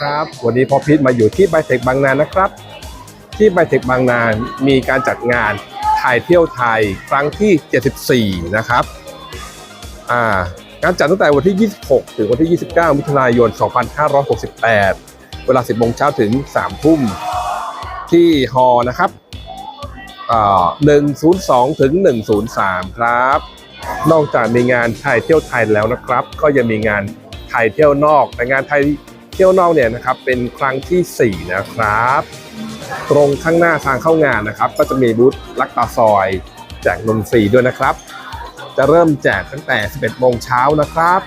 ครับ วันนี้พอพิษมาอยู่ที่ไบเทคบางนานะครับ ที่ไบเทคบางนามีการจัดงานถ่ายเที่ยวไทยครั้งที่ 74 นะครับอ่างานจัดตั้งแต่วันที่ 26 ถึงวันที่ 29 มิถุนายน 2568 เวลา 10โมงเช้าถึง 3 ทุ่มที่ฮอนะครับอ่า102 ถึง 103 ครับ นอกจากมีงานไทยเที่ยวไทยแล้วนะครับ ก็ยังมีงานไทยเที่ยวนอก แต่งานไทย ที่ยวนอกเนี่ยนะครับเป็นครั้งทีสี่ 4 นะครับ ตรงข้างหน้าทางเข้างานนะครับ ก็จะมีบูธลักตาซอย แจกนมฟรีด้วยนะครับ จะเริ่มแจกตั้งแต่ 11โมงเช้านะครับ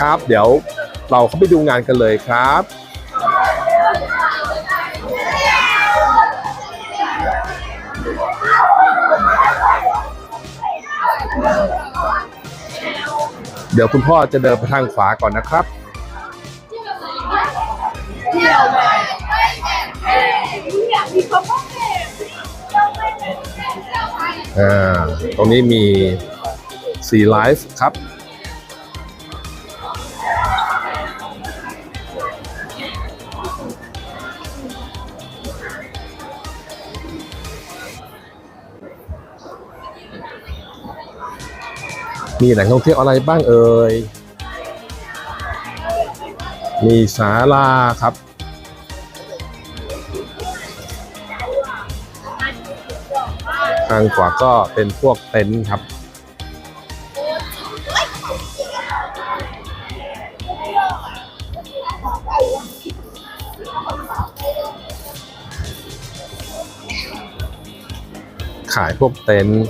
ครับเดี๋ยวเราเข้าไปดูงานกันเลยครับเดี๋ยวคุณพ่อจะเดินไปทางขวาก่อนนะครับ อ่า ตรงนี้มีสีไลฟ์ครับ มีแหล่งท่องเที่ยวอะไรบ้างเอ่ย มีศาลาครับ ทางขวาก็เป็นพวกเต็นท์ครับ ขายพวกเต็นท์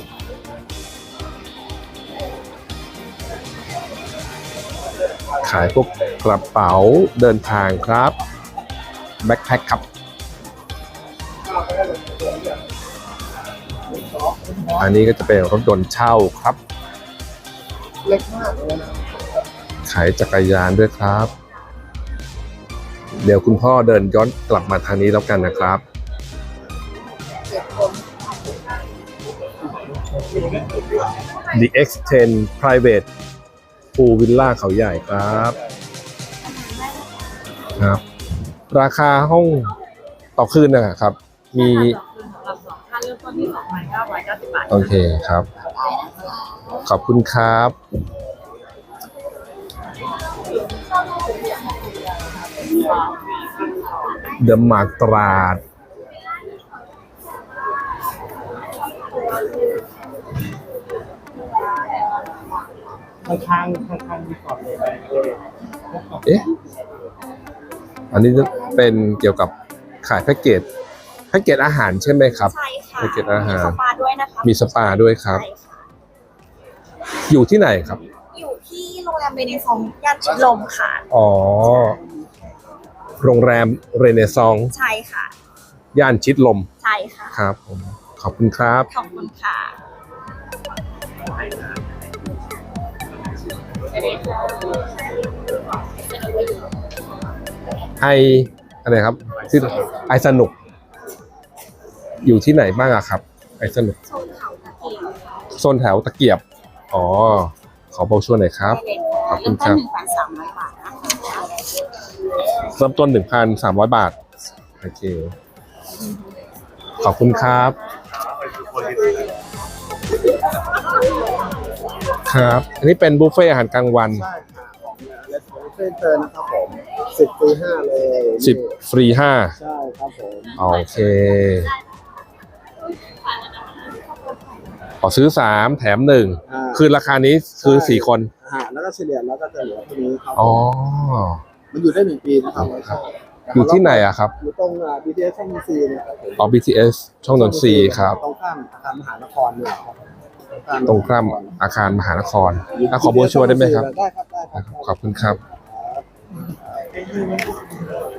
ขายพวกกระเป๋าเดินทางครับ แบ็คแพ็คครับ อันนี้ก็จะเป็นรถยนต์เช่าครับ เล็กมากเลยนะขายจักรยานด้วยครับ เดี๋ยวคุณพ่อเดินย้อนกลับมาทางนี้แล้วกันนะครับ The X10 Private Pool Villa เขาใหญ่ครับครับ ราคาห้องต่อคืนนะครับ มี สำหรับสองท่านเริ่มต้นที่2,990บาทโอเคครับ ขอบคุณครับ เดอะมาร์ตราดข้างข้างข้างข้างๆดีก่อนเลยเออเอ๊ะ อันนี้เป็นเกี่ยวกับขายแพ็กเกจ แพ็กเกจอาหารใช่ไหมครับ ใช่ค่ะแพ็กเกจอาหาร มีสปาด้วยนะคะมีสปาด้วยครับ ใช่ค่ะอยู่ที่ไหนครับ อยู่ที่โรงแรมเบเนซองย่านชิดลมค่ะ อ๋อ โรงแรมเรเนซองใช่ค่ะ ย่านชิดลมใช่ค่ะ ครับผมขอบคุณครับ ขอบคุณค่ะไออะไรครับที่ไอสนุก อยู่ที่ไหนบ้างอะครับ ไอสนุกโซนเขาตะเกียบค่ะโซนแถวตะเกียบ อ๋อ ขอโบชัวร์หน่อยครับ ขอบคุณครับ เริ่มต้น1,300บาทนะคะเริ่มต้น1,300บาท โอเค ขอบคุณครับ ครับ อันนี้เป็นบุฟเฟ่อาหารกลางวันใช่ค่ะเลสโตเฟนเตอร์นะครับผมสิบปีห้าเลย10ฟรีใช่ครับผม5โอเค ขอซื้อ3แถมอ่า1คือราคานี้คือ4คน อ่าแล้วก็เฉลี่ยแล้วก็จะเหลือเท่านี้ครับอ๋อ มันอยู่ได้หนึ่งปีนะครับครับ อยู่ที่ไหนอะครับอยู่ตรงอ่า BTS ช่องนนทรีย์นะครับผมอ๋อ BTS ช่องนนทรีย์ครับ ตรงข้ามอาคารมหานครเนี่ยครับตรงข้ามอาคารมหานครอะขอโบชัวร์ได้ไหมครับ ได้ครับได้ครับขอบคุณครับ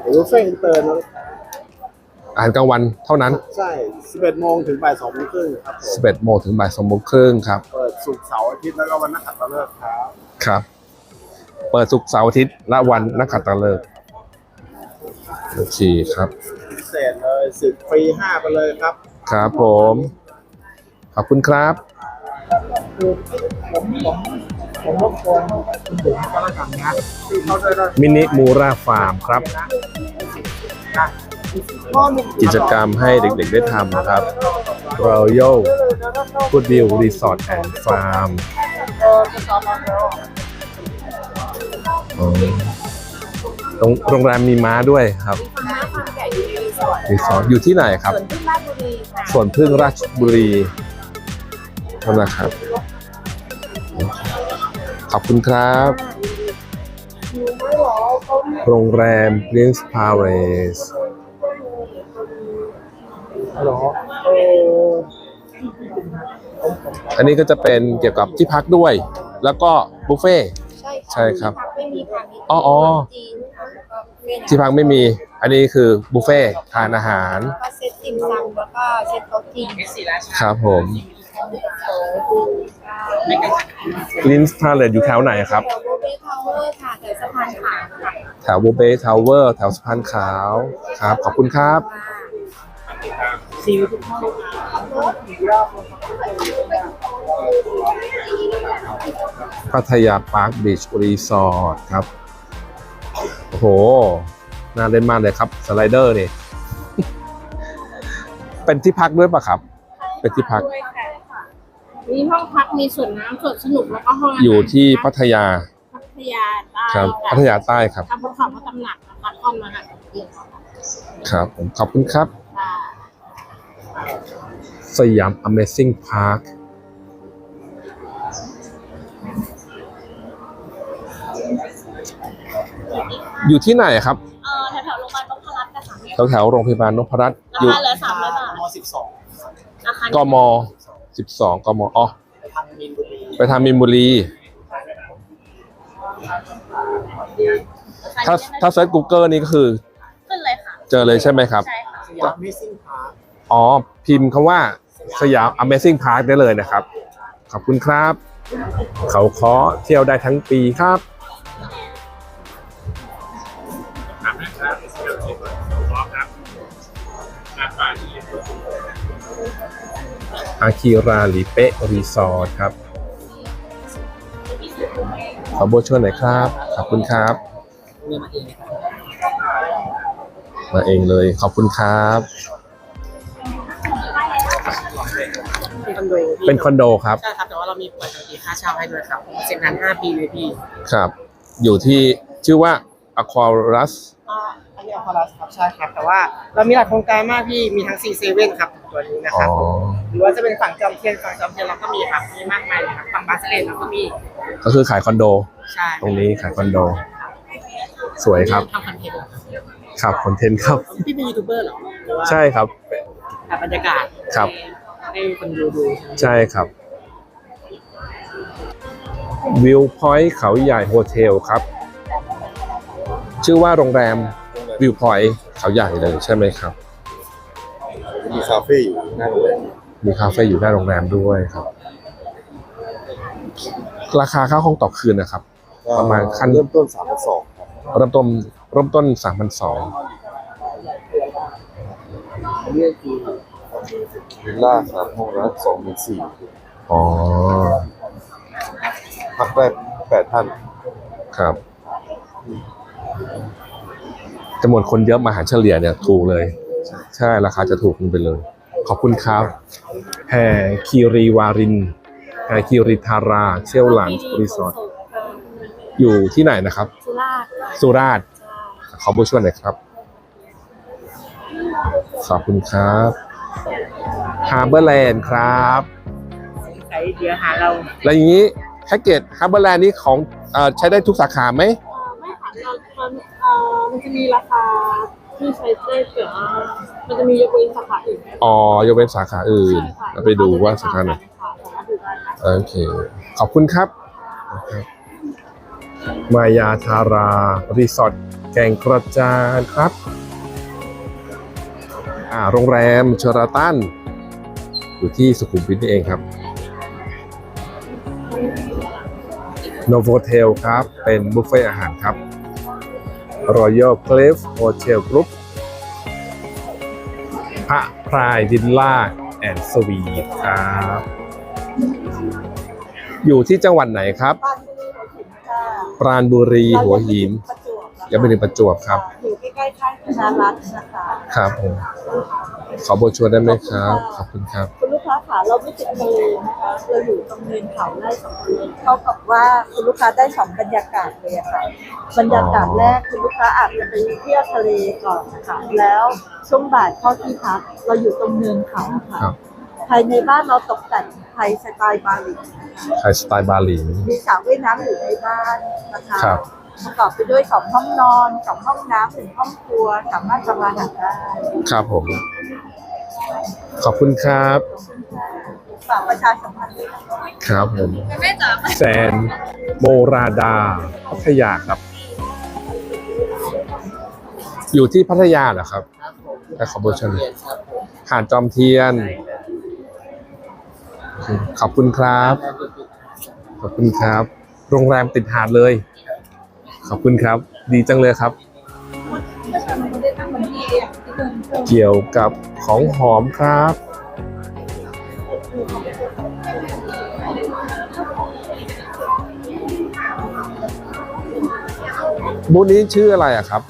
หรือบุฟเฟ่ต์อินเตอร์นะ อาหารกลางวันเท่านั้น ใช่ 11โมงถึงบ่าย2โมงครึ่งครับผม11โมงถึงบ่าย2โมงครึ่งครับ เปิดศุกร์เสาร์อาทิตย์แล้วก็วันนักขัตฤกษ์ครับ ครับ เปิดศุกร์เสาร์อาทิตย์และวันนักขัตฤกษ์โอเคครับ พิเศษเลยสิบฟรีห้าไปเลยครับ ครับผม ขอบคุณครับผมผมผมรบกวนคุณบุ๋มก็แล้วกันนะที่เขาได้ได้มินิมูราฟาร์มครับข้อหนึ่ง กิจกรรมให้เด็กๆได้ทำนะครับ Royal Goodwill Resort and Farm เออจะตามมาแล้วอ๋อโรงโรงแรมมีม้าด้วยครับรีสอร์ทอยู่ที่ไหนครับ ส่วนพึ่งราชบุรีค่ะส่วนพึ่งราชบุรีนั่นแหละครับ ขอบคุณครับ โรงแรม Prince Palace ฮัลโหลเอออันนี้ก็จะเป็นเกี่ยวกับที่พักด้วย แล้วก็บุฟเฟ่ต์ใช่ใช่ครับ ไม่มีค่ะมีอ๋ออ๋อจีนค่ะแล้วก็เวียดนามที่พักไม่มี อันนี้คือบุฟเฟ่ต์ทานอาหาร แล้วก็เซตติมซำแล้วก็เซตโต๊ะจีนครับผม Prince Palace อยู่แถวไหนครับ แถวโบเบทาวเวอร์ค่ะแถวสะพานขาวค่ะแถวบูเบทาวเวอร์ แถวสะพานขาว ครับ ขอบคุณครับ ซีทุกท่านพัทยาปาร์คบีชรีสอร์ทครับ โอ้โห น่าเล่นมากเลยครับ สไลเดอร์นี่ เป็นที่พักด้วยปะครับ เป็นที่พักด้วยค่ะมีห้องพักมีสวนน้ำสวนสนุกแล้วก็ห้องาหารอยู่ที่พัทยา พัทยาใต้ครับะพัทยาใต้ครับทำบนเขาพระตำหนักนะคะค่อนมาหาเดียวค่ะครับผมขอบคุณครับ สยาม Amazing Park อยู่ที่ไหนครับเออแถวๆโรงพยาบาลนพรัตน์นะคะแถวแถวๆโรงพยาบาลนพรัตน์ราอยู่คาเหลือสามร้อยบาทมสิบสองราคากม 12กมอ๋อไปทางมินบุรีไปทางมินบุรี ถ้าถ้าเซิร์ช Google นี่ก็คือ ขึ้นเลยค่ะ เจอเลยใช่ไหมครับ ใช่ค่ะ สยามมิสซิ่งพาร์ค อ๋อ พิมพ์คำว่าสยาม Amazing Park ได้เลยนะครับ ขอบคุณครับ เขาเคาะเที่ยวได้ทั้งปีครับอาคิราลิเปะรีสอร์ทครับ ขอโบชวนหน่อยครับ ขอบคุณครับ มาเองเลย ขอบคุณครับ เป็นคอนโดพี่เป็นคอนโดครับ ใช่ครับแต่ว่าเรามีเปิดปกติค่าเช่าให้ด้วยครับเซ็นนานห้าปีเลยพี่ครับ อยู่ที่ชื่อว่า Aquarius อ่าอันนี้อคอรัสครับใช่ครับ แต่ว่าเรามีหลายโครงการมากพี่มีทั้งซีเซเว่นครับตัวนี้นะอ๋คอรับ หรือว่าจะเป็นฝั่งจอมเทียนฝั่งจอมเทียนเราก็มีครับมีมากมายเลยครับฝั่งบาสเลนเราก็มีก็คือขายคอนโด ใช่ตรงนี้ขายคอนโด สวยครับทำคอนเทนต์เหรอครับคอนเทนต์ครับ พี่เป็นยูทูบเบอร์เหรอหรือว่าใช่ครับ ถ่ายบรรยากาศครับ ให้คนดูดูใช่ไหมใช่ครับวิวพอยต์เขาใหญ่โฮเทลครับ ชื่อว่าโรงแรมวิวพอยต์เขาใหญ่เลยใช่ไหมครับ มีคาเฟ่อยู่หน้าโรงแรมมีคาเฟ่อยู่หน้าโรงแรมด้วยครับ ราคาค่าห้องต่อคืนนะครับ ประมาณขั้นเริ่มต้นสามพันสองครับเริ่มต้นเริ่มต้นสามพันสองอันนี้คือ วิลล่าสามห้องละสองหมื่นสี่อ๋อ พักได้แปดท่านครับ จำนวนคนเยอะมาหารเฉลี่ยเนี่ยถูกเลย ใช่ราคาจะถูกลงไปเลย ขอบคุณครับ แห่คีรีวาริน แห่คีริทาราเชี่ยวหลานรีสอร์ท อยู่ที่ไหนนะครับ สุราษฎร์ค่ะสุราษฎร์ขอผู้ช่วยหน่อยครับ ขอบคุณครับ ฮาร์เบอร์แลนด์ครับใช้เดี๋ยวหาเราแล้วอย่างนี้แพ็กเกจฮาร์เบอร์แลนด์นี้ของเออใช้ได้ทุกสาขาไหมเอ่อไม่ค่ะเรามันเอ่อมันจะมีราคาที่ใช้ได้เกิดว่ามันจะมียกเว้นสาขาอื่นอ๋อยกเว้นสาขาอื่นใช่ค่ะเราไปดูว่าสาขาไหนค่ะสามารถดูได้ค่ะโอเค ขอบคุณครับ มายาทารา รีสอร์ทแก่งกระจานครับ อ่าโรงแรมเชอราตันอยู่ที่สุขุมวิทนี่เองครับโนโวเทลครับ เป็นบุฟเฟ่อาหารครับ Royal Cliff Hotel Group พระพรายวิลล่าแอนด์สวีทครับอยู่ที่จังหวัดไหนครับ ปรานบุรีหัวหินค่ะปราณบุรีหัวหินเรา ยังไม่ถึงประจวบครับ อยู่ใกล้ๆค่ายธนารัตน์นะคะครับผมขอโบชัวร์ได้ไหมครับ ขอบคุณครับ คุณลูกค้าค่ะเราไม่ติดทะเลนะคะเราอยู่ตรงเนินเขาไร่สองเนินเท่ากับว่าคุณลูกค้าได้สองบรรยากาศเลยอะค่ะบรรยากาศแรกคุณลูกค้าอาจจะไปเที่ยวทะเลก่อนนะคะแล้วช่วงบ่ายเข้าที่พักเราอยู่ตรงเนินเขาค่ะครับ ภายในบ้านเราตกแต่งไทยสไตล์บาหลี ไทยสไตล์บาหลี มีสระว่ายน้ำอยู่ในบ้านนะคะครับ ประกอบไปด้วยสองห้องนอนสองห้องน้ำหนึ่งห้องครัวสามารถทำอาหารได้ครับผม ขอบคุณครับฝากประชาสัมพันธ์ด้วยนะคะครับผมแม่จ๋าแซนโมราดาพัทยาครับ อยู่ที่พัทยาเหรอครับแต่ขอโบชัวร์หาดจอมเทียน ขอบคุณครับ ขอบคุณครับ โรงแรมติดหาดเลย ขอบคุณครับ ดีจังเลยครับ เกี่ยวกับของหอมครับ บูธนี้ชื่ออะไรอะครับ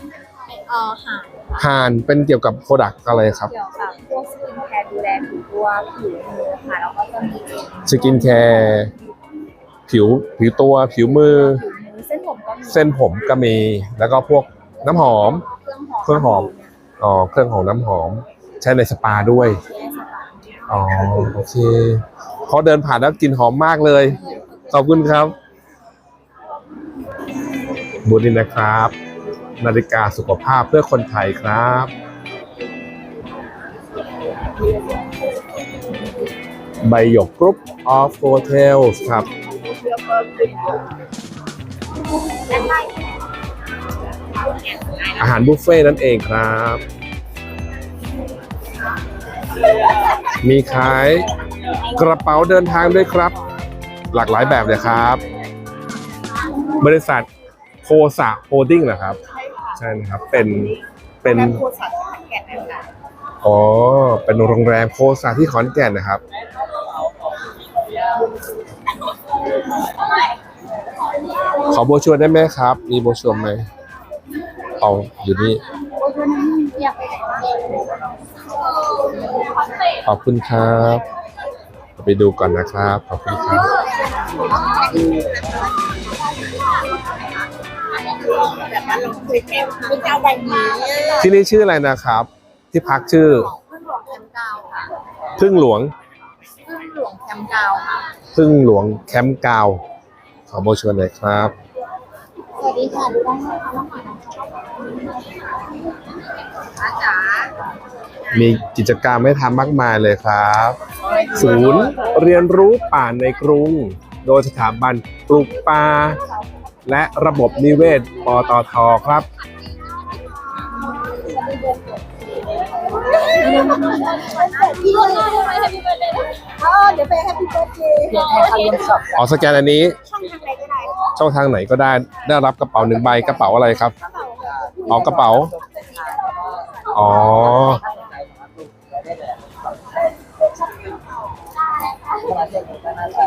เอ่อหาฮานเป็นเกี่ยวกับโปรดักต์อะไรครับ เกี่ยวกับพวกสกินแคร์ดูแลผิวตัวผิวมือค่ะแล้วก็จะมีสกินแคร์ผิวผิวตัวผิวมือ ผิวมือเส้นผมก็มีเส้นผมก็มีแล้วก็พวกน้ำหอม เครื่องหอมเครื่องหอม อ๋อเครื่องหอมน้ำหอม ใช้ในสปาด้วยใช้สปาอ๋อโอเคพอเดินผ่านแล้วกลิ่นหอมมากเลย ขอบคุณครับบูธนี้นะครับ นาฬิกาสุขภาพเพื่อคนไทยครับ ใบหยกกรุ๊ปออฟโฮเทลครับ อาหารบุฟเฟ่ต์นั่นเองครับ มีขายกระเป๋าเดินทางด้วยครับ หลากหลายแบบเลยครับ บริษัทโคสะโฮดดิ้งนะครับ ใช่นะครับ เป็นเป็นโคสัตว์ขอนแก่นนะคะอ๋อ เป็นโรงแรมโคสะที่ขอนแก่นนะครับ ขอโบรชัวร์ได้ไหมครับ มีโบรชัวร์ไหมเอาอยู่นี่อยากไปไหนบ้างขอบคุณครับไปดูก่อนนะครับ ขอบคุณครับแบบนั้นเราคุยแก้วคุยแก้วใบนี้ที่นี่ชื่ออะไรนะครับ ที่พักชื่อ พึ่งหลวงแคมป์เกาค่ะพึ่งหลวงแคมป์กาวค่ะพึ่งหลวงแคมป์กาว ขอโบรชัวร์หน่อยครับ สวัสดีค่ะดูได้ไหมคะน้องหมานะคะจ๋ามีกิจกรรมให้ทำมากมายเลยครับ ศูนย์เรียนรู้ป่าในกรุง โดยสถาบันปลูกป่าและระบบนิเวศปตทครับ พี่คนนี้ทำไมให้พี่เบิร์ดเลยอ๋อเดี๋ยวไปแฮปปี้เบิร์ดเดย์เพียงแค่เข้าร่วมช็อปออสแกนอันนี้ ช่องทางไหนก็ได้ช่องทางไหนก็ได้ได้รับกระเป๋าหนึ่งใบกระเป๋าอะไรครับอ๋อกระเป๋าอ๋อ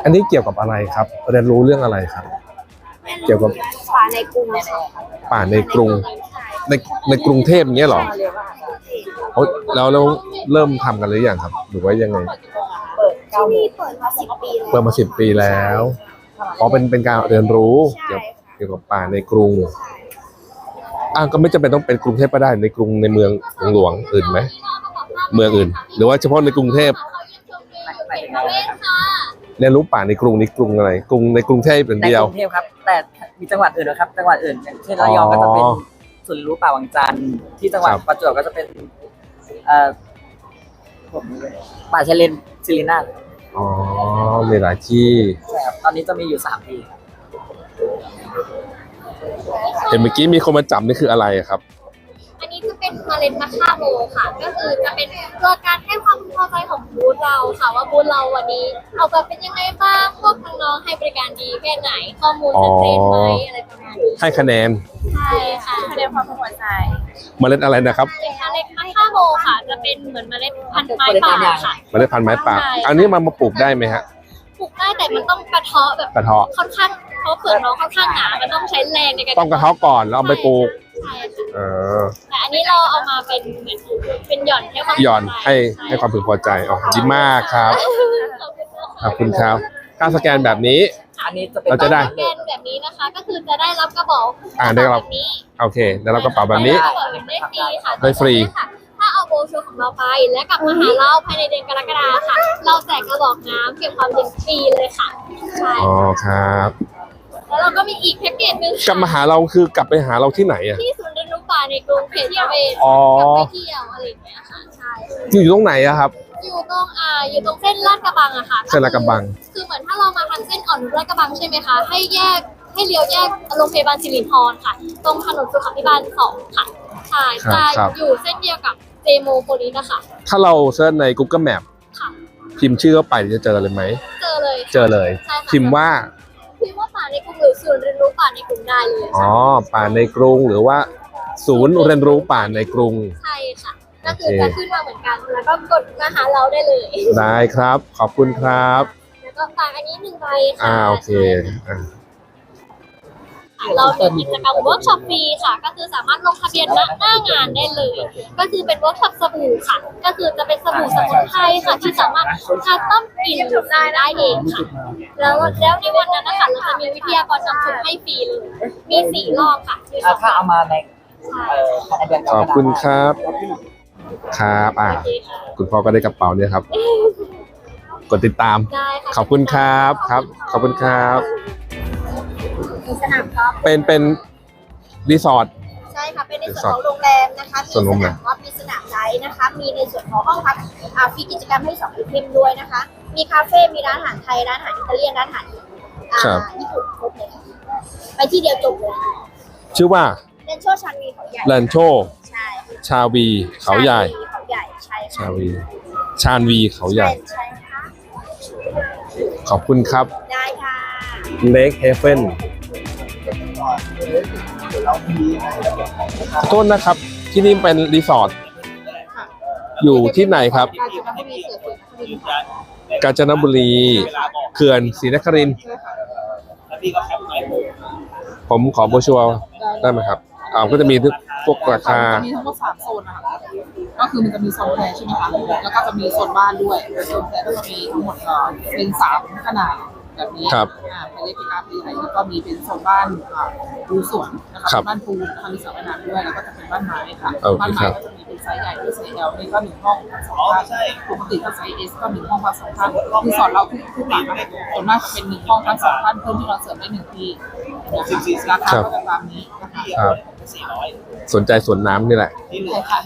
อันนี้เกี่ยวกับอะไรครับเรียนรู้เรื่องอะไรครับ เกี่ยวกับป่าในกรุงค่ะป่าในกรุงในในกรุงเทพอย่างเงี้ยเหรอ โอ๊ยแล้วแล้วเริ่มทำกันหรือยังครับ หรือว่ายังไงที่นี่เปิดมาสิบปีแล้วเปิดมาสิบปีแล้วอ๋อเป็นเป็นการเรียนรู้เกี่ยวเกี่ยวกับป่าในกรุงอะก็ไม่จำเป็นต้องเป็นกรุงเทพก็ได้ในกรุงในเมืองหลวงอื่นไหมเมืองอื่น หรือว่าเฉพาะในกรุงเทพเรียนรู้ป่าในกรุงนี่กรุงอะไร กรุงในกรุงเทพอย่างในเดียว กรุงเทพครับ แต่มีจังหวัดอื่นนะครับ จังหวัดอื่นอย่างเช่นระยองก็จะเป็นอ๋อศูนย์รู้ป่าวังจันทร์ที่จังหวัดครับ ประจวบก็จะเป็น เอ่อผมป่าชายเลนซิลินาอ๋อมีหลายที่ใช่ครับตอนนี้จะมีอยู่สามที่ครับเห็นเมื่อกี้มีคนมาจับนี่คืออะไรครับ อันนี้จะเป็นเมล็ดมะข่าโมค่ะ ก็คือจะเป็นตัวการให้ความพอใจของบูธเราค่ะว่าบูธเราวันนี้ออกแบบเป็นยังไงบ้างพวกน้องๆให้บริการดีแค่ไหนข้อมูลชัดเจนไหมอะไรประมาณนี้ให้คะแนน ใช่ค่ะแสดงความพอใจ เมล็ดอะไรนะครับเมล็ดมะข่าโมค่ะจะ เป็นเหมือนเมล็ดพันธุ์ไม้ป่าค่ะ เมล็ดพันธุ์ไม้ป่า ใช่ อันนี้มามาปลูกได้ไหมฮะ ปลุกได้แต่มันต้องกระเทาะแบบกระเทาะ ค่อนข้างเพราะเปลือกน้องค่อนข้างหนา มันต้องใช้แรงในการต้องกระเทาะก่อนแล้วเอาไปปลูกใช่ค่ะเออแต่อันนี้เราเอามาเป็นเหมือนเป็นหย่อนให้ความหย่อนสบายให้ให้ความพึงพอใจอ๋อดีมากครับ ขอบคุณครับการสแกนแบบนี้ อันนี้จะเป็นเราจะได้สแกนแบบนี้นะคะ ก็คือจะได้รับกระบอกอ่าได้รับ แบบนี้โอเค แล้วเรากระเป๋าแบบนี้ได้กระเป๋าแบบได้ฟรีค่ะได้ฟรี ค่ะถ้าเอาโบรชัวร์ของเราไป และกลับมาหาเราภายในเดือนกรกฎาค่ะ เราแจกกระบอกน้ำเก็บความเย็นฟรีเลยค่ะใช่อ๋อครับแล้วเราก็มีอีกแพ็กเกจหนึงกลับมาหาเราคือกลับไปหาเราที่ไหนอะ ที่ศูนย์เรียนรู้ป่าในกรุงเขตประเวศอ๋อกลับไปเที่ยวอะไรอย่างเงี้ยค่ะใช่อยู่ตรงไหนอะครับ อยู่ตรงอ่าอยู่ตรงเส้นลาดกระบังอะค่ะเส้นลาดกระบัง คือเหมือนถ้าเรามาทางเส้นอ่อนนุชลาดกระบังใช่ไหมคะให้แยกให้เลี้ยวแยกโรงพยาบาลสิรินธรค่ะ ตรงถนนสุขาภิบาลสองค่ะใช่ครับจะครับ อยู่เส้นเดียวกับ เจโมโพลิสอะค่ะ ถ้าเราเซิร์ชใน Google Map ค่ะ พิมพ์ชื่อเข้าไปจะเจอเลยไหม เจอเลยเจอเลย ใช่ค่ะพิมพ์ว่า พิมพ์ว่าป่าในกรุงหรือศูนย์เรียนรู้ป่าในกรุงได้เลยอ๋อ ค่ะป่าในกรุงหรือว่า ศูนย์เรียนรู้ป่าในกรุง ใช่ค่ะก็คือจะขึ้นมาเหมือนกัน แล้วก็กดมาหาเราได้เลยได้ครับ ขอบคุณครับ แล้วก็ฝากอันนี้หนึ่งใบค่ะ อ่าโอเคอ่าเรามีกิจกรรมเวิร์กช็อปฟรีค่ะ ก็คือสามารถลงทะเบียนณหน้างานได้เลย ก็คือเป็นเวิร์กช็อปสบู่ค่ะ ก็คือจะเป็นสบู่สมุนไพรค่ะ ที่สามารถคัสตอมกลิ่นหรือสีได้เองค่ะ แล้วแล้วในวันนั้นนะคะเราจะมีวิทยากรนำชมให้ฟรีเลย มีสี่รอบค่ะคืออ่าถ้าเอามาในใช่เอ่อภายในเดือนกรกฎาขอบคุณครับ ครับอ่าโอเคค่ะคุณพ่อก็ได้กระเป๋าเนี่ยครับ กดติดตามได้ค่ะขอบคุณครับ ครับ ขอบคุณครับ มีสนามกอล์ฟเป็นเป็นรีสอร์ท ใช่ค่ะ เป็นในส่วนของโรงแรมนะคะมีส่วนสโรงแรนามม กอล์ฟมีสนามไดฟ์นะคะ มีในส่วนของห้องพักอ่าฟรีกิจกรรมให้สองไอเทมด้วยนะคะ มีคาเฟ่ มีร้านอาหารไทย ร้านอาหารอิตาเลียน ร้านอาหารอ่าครับ ญี่ปุ่นครบเลยค่ะไปที่เดียวจบเลยชื่อว่าเรนโชชันวีเขาใหญ่แลนโช ใช่ชาวีเขาใหญ่ เขาใหญ่ ใช่ชาวี ชาญวีเขาใหญ่ ใช่ค่ะ ขอบคุณครับ ได้ค่ะเลกเฮเฟน ขอโทษนะครับ ที่นี่เป็นรีสอร์ทอยู่ที่ไหนครับ กาญจนบุรีเขื่อนศรีนครินทร์ผมขอโบรชัวร์ได้ไหมครับอ่าก็จะมีพวกราคา จะมีทั้งหมดสามโซนนะคะก็คือมันจะมีโซนแพรใช่ไหมคะ แล้วก็จะมีโซนบ้านด้วย โซนแพรก็จะมีทั้งหมดเอ่อเป็นสามขนาด แบบนี้ครับอ่าเป็นเล็กเป็นกลางเป็นใหญ่แล้วก็มีเป็นโซนบ้านอ่าปูสวนนะคะครับบ้านปูนะคะมีสระว่ายน้ำด้วยแล้วก็จะเป็นบ้านไม้ค่ะโอเคบ้านครัไม้บก็จะมีเป็นไซส์ใหญ่ที่ไซส์ L นี่ก็หนึ่งห้องพักสองท่านปกติถ้าไซส์ S ก็หนึ่งห้องพักสองท่านคือสอนเราทุกทุกหลังนะคะส่วนมากจะเป็นหนึ่งห้องพักสองท่านเพิ่มที่เราเสริมได้หนึ่งที่นะคะราคาก็จะตามนี้นะคะ ครับ สนใจสวนน้ำนี่แหละใช่ค่ะ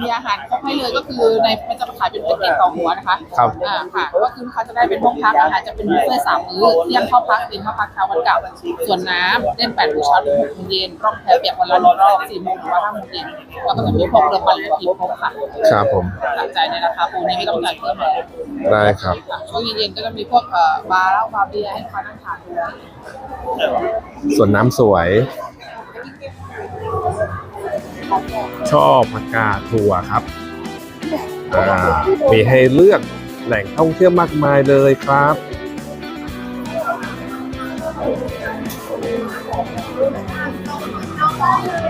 มีอาหารครบให้เลยก็คือในมันจะขายเป็นแพ็กเกจต่อหัวนะคะครับ อ่าค่ะ ก็คือลูกค้าจะได้เป็นห้องพักอาหารจะเป็นบุฟเฟ่ต์สามมื้อเที่ยงเข้าพักเป็นเข้าพักเช้าวันเก่าส่วนน้ำเล่นแปดโมงเช้าถึงหกโมงเย็นร่องแพเปียกวันละหนึ่งรอบสี่โมงถึงว่าห้าโมงเย็นแล้วก็จะมีพวกเรือปั่นเรือผีพกค่ะครับผม หลังจ่ายในราคาปูนี้ไม่ต้องจ่ายเพิ่มเลยได้ครับ ค่ะช่วงเย็นๆก็จะมีพวกเอ่อบาร์เหล้าบาร์เบียร์ให้ลูกค้านั่งทานด้วย สวนน้ำสวย ชอบอากาศทัวร์ครับอ่ามีให้เลือกแหล่งท่องเที่ยวมากมายเลยครับ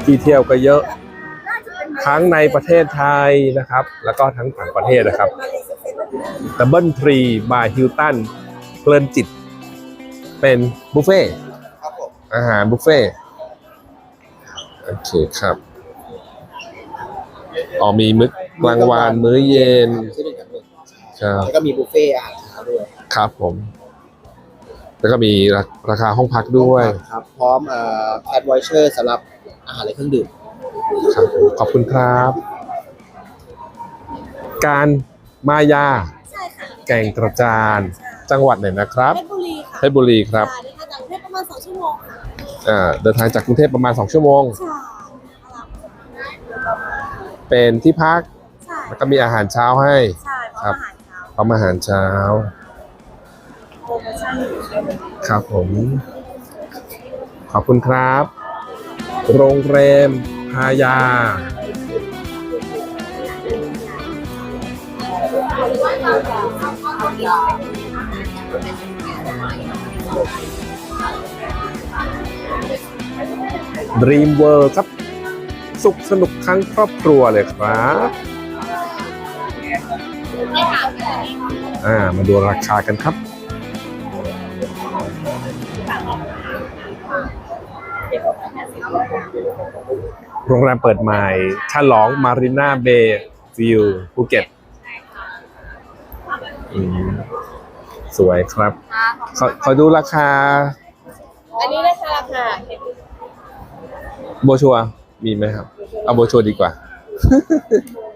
ที่เที่ยวก็เยอะ ทั้งในประเทศไทยนะครับ แล้วก็ทั้งต่างประเทศนะครับดับเบิลทรีบายฮิลตันเพลินจิต เป็นบุฟเฟ่ต์ครับผมอาหารบุฟเฟ่ต์โอเคครับ อ๋อมีมื้อกลางวันมื้อเย็นซื้อหนึ่งกับหนึ่งครับแล้วก็มีบุฟเฟ่ต์อาหารเช้าด้วยครับผม แล้วก็มีราราคาห้องพักด้วยครับ พร้อมเอ่อแพดไวเชอร์สำหรับอาหารและเครื่องดื่มครับผมขอบคุณครับ การมายา ใช่ค่ะแก่งกระจาน จังหวัดไหนนะครับเพชรบุรีค่ะเพชรบุรีครับค่ะเดินทางจากกรุงเทพประมาณสองชั่วโมงค่ะอ่าเดินทางจากกรุงเทพประมาณ 2 ชั่วโมง ใช่ เป็นที่พัก ใช่แล้วก็มีอาหารเช้าให้ ใช่เพครัราะบอาหารเช้าพร้อมอาหารเช้า โปรโมชั่นอยู่ใช่ไหมครับผม ขอบคุณครับ โรงแรมพายาเ Dream World ครับ สุขสนุกทั้งครอบครัวเลยครับอ่ามาดูราคากันครับโรงแรมเปิดใหม่ฉลองมารีนาเบย์วิวภูเก็ตอืมสวยครับ ขอขอดูราคา อันนี้นะคะราคาโบชัวร์มีไหมครับ เอาโบชัวดีกว่า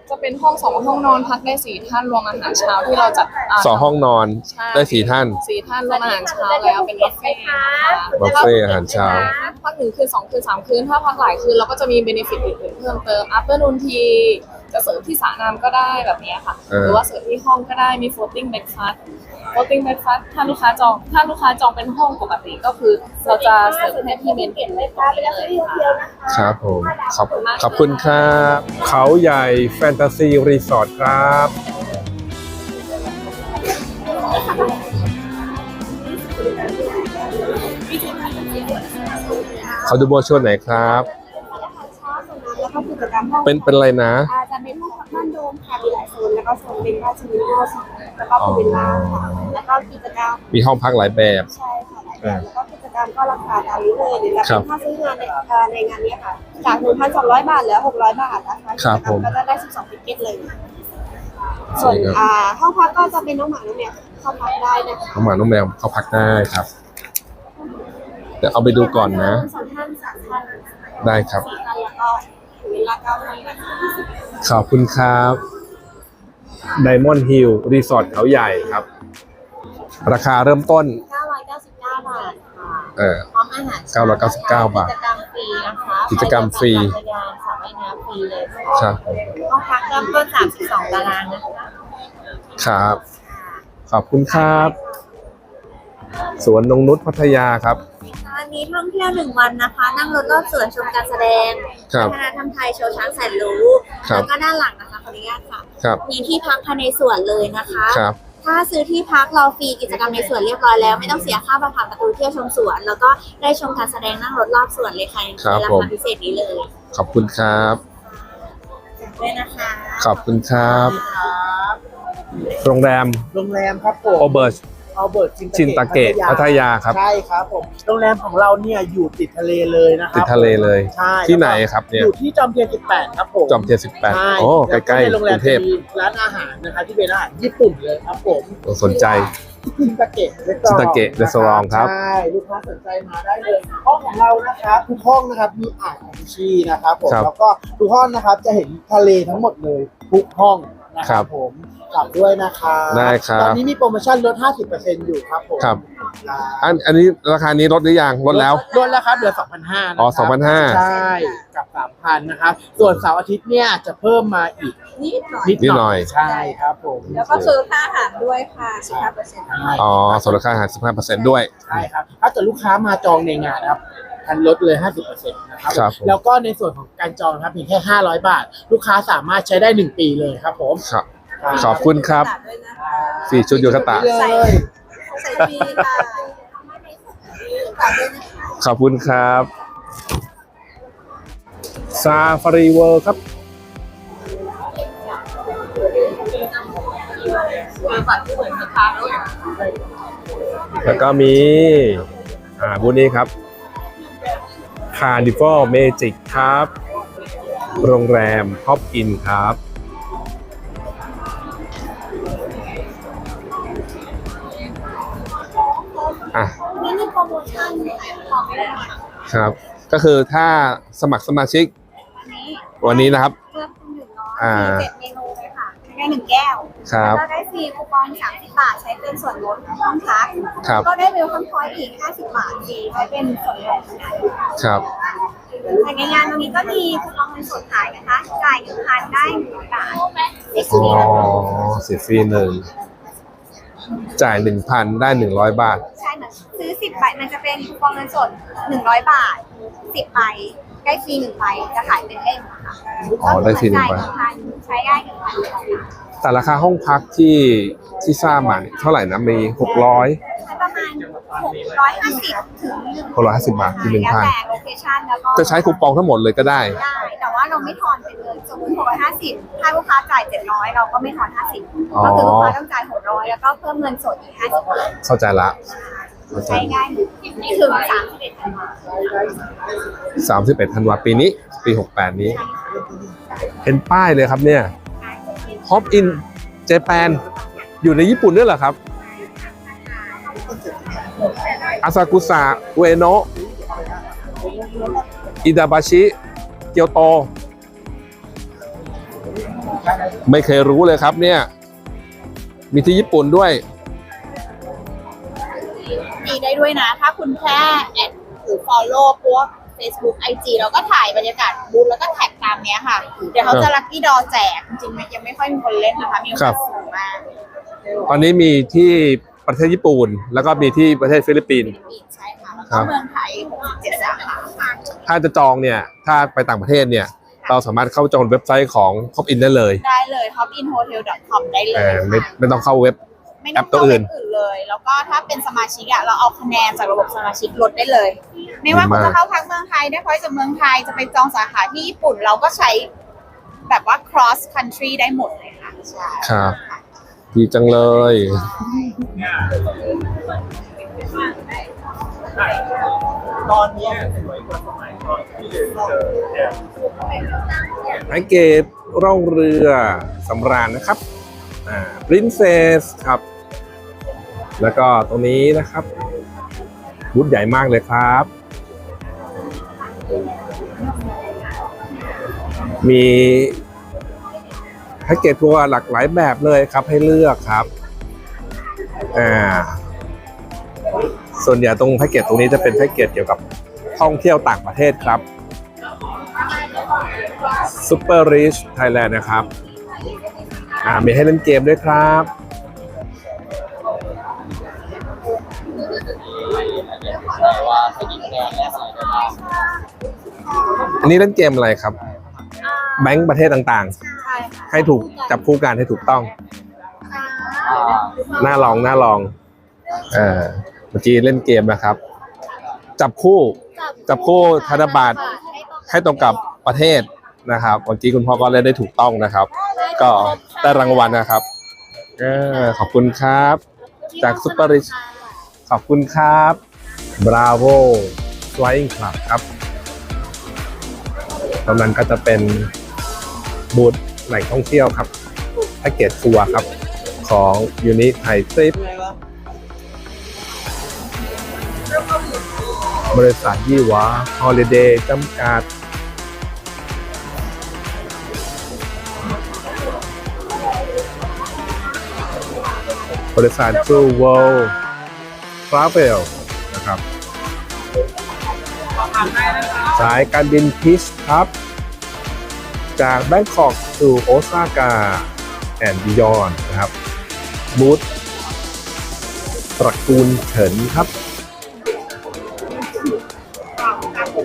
จะเป็นห้องสองห้องนอนพักได้สี่ท่านรวมอาหารเช้าที่เราจัดาสองห้องนอนใช่ได้สี่ท่าน สี่ท่านรวมอาหารเช้าแล้วเป็นบุฟเฟ่ต์ค่ะบุฟเฟ่ต์อาหารเช้า พักหนึ่งคืนสองคืนสามคืนถ้าพักหลายคืนเราก็จะมีเบนฟิตอื่นๆเพิ่มเติม afternoon tea จะเสิร์ฟที่สระน้ำก็ได้แบบเนี้ยค่ะเออหรือว่าเสิร์ฟที่ห้องก็ได้มี floating breakfast floating breakfast ถ้าลูกค้าจองถ้าลูกค้าจองเป็นห้องปกติก็คือเราจะเสิร์ฟให้ที่เมนเก็ตเลยค่ะเลยค่ะครับผมขอบขอบคุณครับเขาใหญ่แฟนตาซีรีสอร์ทครับเขาดูโบชัวร์ไหนครับแล้วก็กิจกรรมห้องเป็นเป็นอะไรนะ แล้วก็โซนเป็นราชวิลล่าแล้วก็พูลวิลล่าค่ะแล้วก็กิจกรรมมีห้องพักหลายแบบ ใช่ค่ะหลายแบบแล้วก็กิจกรรมก็ราคาตามนี้เลยหรือจะครัเป็บนค่าซื้องานในเอ่อในงานเนี้ยค่ะ จาก 1,200 บาทเหลือ 600 บาทนะคะกิครับจกรรผมมก็จะได้ 12ติเก็ตเลย ส่วนอ่าห้องพักก็จะเป็นน้องหมาน้องแมวเข้าพักได้นะคะน้องหมาน้องแมวเข้าพักได้ครับเดี๋ยวเอาไปดูก่อนนะ สองท่านสามท่านได้ครับสี่ท่านแล้วก็เวลาเก้าท่านนะคะ ขอบคุณครับ Diamond Hill รีสอร์ทเขาใหญ่ครับ ราคาเริ่มต้น 999 บาทค่ะเออ พร้อมอาหารเช้999บาทกิจกรรมฟรีนะคะกิจกรรมฟรีไปกับจักรยานสระว่ายน้ำฟรีเลยค่ะครับห้องพักเริ่มต้น 32 ตารางนะคะครับ ขอบคุณครับ สวนนงนุชพัทยาครับ วันนี้ท่องเที่ยวหนึ่งวันนะคะ นั่งรถรอบสวนชมการแสดงครับวัฒนธรรมไทยโชว์ช้างแสนรู้ครับแล้วก็ด้านหลังนะคะขออนุญาตค่ะ ครับ มีที่พักภายในสวนเลยนะคะ ครับ ถ้าซื้อที่พักเราฟรีกิจกรรมในสวนเรียบร้อยแล้ว ไม่ต้องเสียค่าผ่านประตูเที่ยวชมสวน แล้วก็ได้ชมการแสดงนั่งรถรอบสวนเลยค่ะครับในราผม คาพิเศษนี้เลยขอบคุณครับ ด้วยนะคะขอบคุณครับ โรงแรมโรงแรมครับผมโอเบิร์ตเอาเบิร์ตชินตาเกะพัทยาครับ ใช่ครับผม โรงแรมของเราเนี่ยอยู่ติดทะเลเลยนะครัติดทะเลเลย ใช่ ที่ไหนครับเนี่ย อยู่ที่จอมเทียน 18 ครับผม จอมเทียนสิบแปดใช่โอ้ใกแล้วล้ในโรงๆแรกมรุงเทพจะมีร้านอาหารนะคะที่เป็นอาหารญี่ปุ่นเลยครับผมสนใจชินตาเกะชินตาเกะ Restaurant ครับใช่ลูกค้าสนใจมาได้เลยห้องของเรานะครับทุกห้องนะครับมีอ่างของชีนะครับผมครับแล้วก็ทุกห้องนะครับจะเห็นทะเลทั้งหมดเลยทุกห้อง นะคครัรับบผมกลับด้วยนะครับได้ครับ ตอนนี้มีโปรโมชั่นลด 50%อยู่ครับผมครับ อ่าอันอันนี้ราคานี้ลดหรือยังลดแล้ว ลดแล้วครับเหลือ 2,500อ๋อ2,500 ใช่กับ 3,000นะครับส่วนเสาร์อาทิตย์เนี่ยจะเพิ่มมาอีกนิดหน่อย นิดนิดหหน่น่ออย ยใช่ครับผม แล้วก็คือค่าอาหารด้วยค่ะ15เปอร์เซ็นต์ใช่อ๋อส่วนราคาอาหาร15%ด้วย ใช่ครับ ถ้าเกิดลูกค้ามาจองในงานนะครับ ทันลดเลย 50%นะครับครับผมแล้วก็ในส่วนของการจองครับเพียงแค่ 500 บาท ลูกค้าสามารถใช้ได้ 1 ปีเลยครับผมครับ ขอบคุณครับ ด้วยนะสี่ชุดโยคตะ เลย ใส่ฟรีค่ะฝากด้วยนะคะ ขอบคุณครับซาฟารีเวิร์ครับ แล้วก็มี อ่าบูธนี้ครับ คาร์ดิฟอลเมจิกครับ โรงแรมฮอปอินครับ อะนี่มีโปรโมชั่นของไม่ได้ค่ะครับ ก็คือถ้าสมัครสมาชิกวันนี้วันนี้นะครับ เพิ่มเป็นหนึ่งร้อยอ่ามีเจ็ดเมนูเลยค่ะ ได้หนึ่งแก้วครับแล้วก็ได้ฟรีคูปองสามสิบบาทใช้เป็นส่วนลดห้องพักครับ ก็ได้เวลคัมพอยต์อีกห้าสิบบาทฟรีใช้เป็นส่วนลดนะคะครับ ภายในงานตรงนี้ก็มีคูปองเงินสดขายนะคะจ่ายหนึ่งพันได้หนึ่งร้อยบาทเอ็กซ์อ๋อฟรีนะคะสิบฟรีหนึ่งจ่ายหนึ่งพันได้หนึ่งร้อยบาท ใช่เหมือนซื้อสิบใบมันจะเป็นคูปองเงินสดหนึ่งร้อยบาทสิบใบ ได้ฟรีหนึ่งใบจะขายเป็นเล่มนะคะอ๋อได้ฟรีหนึ่งใบจ่ายหนึ่งพันใช้ได้หนึ่งพันแต่ราคาห้องพักที่ที่ทราบมาเท่าไหร่นะมีหกร้อย ประมาณหกร้อยห้าสิบถึงหนึ่งหกร้อยห้าสิบบาทที่หนึ่งพันแล้วแต่โลเคชั่นแล้วก็จะใช้คูปองทั้งหมดเลยก็ได้ ได้ แต่ว่าเราไม่ทอนไปเลยสมมติหกร้อยห้าสิบถ้าลูกค้าจ่ายเจ็ดร้อยเราก็ไม่ทอนห้าสิบอ๋อ ก็คือลูกค้าต้องจ่ายหกร้อยแล้วก็เพิ่มเงินสดอีกห้าสิบเข้าใจละ เข้าใจใช้ได้ไม่ถึงสามสิบเอ็ดธันวาสามสิบเอ็ดธันวาปีนี้ ปีหกแปดนี้ เห็นป้ายเลยครับเนี่ย Hop in Japan อยู่ในญี่ปุ่นด้วยเหรอครับ อาซากุสะอุเอโนะอิดาบาชิ เกียวโต ไม่เคยรู้เลยครับเนี่ย มีที่ญี่ปุ่นด้วย ดีได้ด้วยนะ ถ้าคุณแค่แอดหรือ follow พวก Facebook IG แล้วก็ถ่ายบรรยากาศบูธแล้วก็แท็กตามเนี้ยค่ะ เดี๋ยวเขาจะลัคกี้ดอแจก จริงๆมันยังไม่ค่อยมีคนเล่นนะคะ มีโอกาสสูงมากตอนนี้มีที่ประเทศญี่ปุ่น แล้วก็มีที่ประเทศฟิลิปปินส์ใช่ค่ะแล้วครัก็บเมืองไทย67สาขาถ้าจะจองเนี่ย ถ้าไปต่างประเทศเนี่ย เราสามารถเข้าจองเว็บไซต์ของ Hop In ได้เลย ได้เลย hopinhotel.com ได้เลเอยอไม่ค่ะไม่ต้องเข้าเว็บ ไม่ต้องแอปตัวเข้าอื่เว็นบอื่นเลย แล้วก็ถ้าเป็นสมาชิกอะเราเอาคะแนนจากระบบสมาชิกลดได้เลย ไม่ว่าดีคุณมากจะเข้าพักเมืองไทยได้พอยต์จากเมืองไทยจะไปจองสาขาที่ญี่ปุ่นเราก็ใช้แบบว่า cross country ได้หมดเลยค่ะใช่ครับ ดีจังเลย ตอนนี้สวยกว่าสมัยก่อนที่เจอแอบแพ็กเกจร่องเรือสำราญนะครับ อ่า Princess ครับ แล้วก็ตรงนี้นะครับบูธใหญ่มากเลยครับ มีแพ็กเกจทัวร์หลากหลายแบบเลยครับให้เลือกครับ อ่า ส่วนใหญ่ตรงแพ็กเกจตรงนี้จะเป็นแพ็กเกจเกี่ยวกับท่องเที่ยวต่างประเทศครับ Super Rich Thailand นะครับ อ่ามีให้เล่นเกมด้วยครับอันนี้เล่นเกมอะไรครับ แบงก์ประเทศต่างใช่ค่ะๆให้ถูกจับคู่กันให้ถูกต้องน่าลองน่าลองเออเมื่อกี้เล่นเกมนะครับ จับคู่จับคู่ธนบัตรให้ตรงกับประเทศนะครับเมื่อกี้คุณพ่อก็เล่นได้ถูกต้องนะครับ ก็ ได้รางวัลนะครับเออขอบคุณครับ จากซุปเปอร์ริชขอบคุณครับ Bravo Flying Club ครับตรงนั้นก็จะเป็นบูธแหล่งท่องเที่ยวครับแพ็กเกจทัวร์ครับ ของยูนิไทยทริปบริษัทยี่หวาฮอลิเดย์จำกัด บริษัท True World Travel นะครับสายการบินพิชครับ จากแบงคอกสู่โอซาก้าแอนด์บิยอนนะครับบูธตระกูลเฉินครับ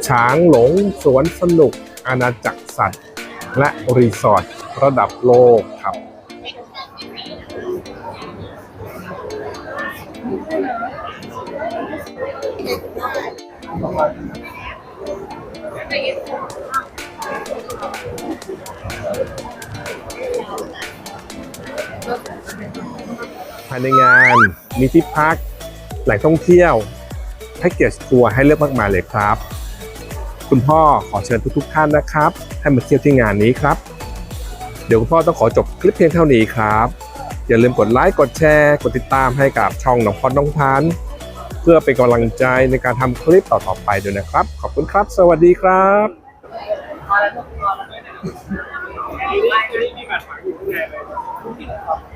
ช้างหลงสวนสนุกอาณาจักรสัตว์ และรีสอร์ทระดับโลกครับ ภายในงานมีที่พักแหล่งท่องเที่ยวแพ็กเกจทัวร์ให้เลือกมากมายเลยครับ คุณพ่อขอเชิญทุกๆท่านนะครับ ให้มาเที่ยวที่งานนี้ครับ เดี๋ยวคุณพ่อต้องขอจบคลิปเพียงเท่านี้ครับ อย่าลืมกดไลค์กดแชร์ กดติดตามให้กับช่องน้องพอดน้องพันธ์ พื่อเป็นกำลังใจในการทำคลิปต่อๆไปด้วยนะครับ ขอบคุณครับ สวัสดีครับไม่ได้มีบัตรฝังอยู่ข้างในเลย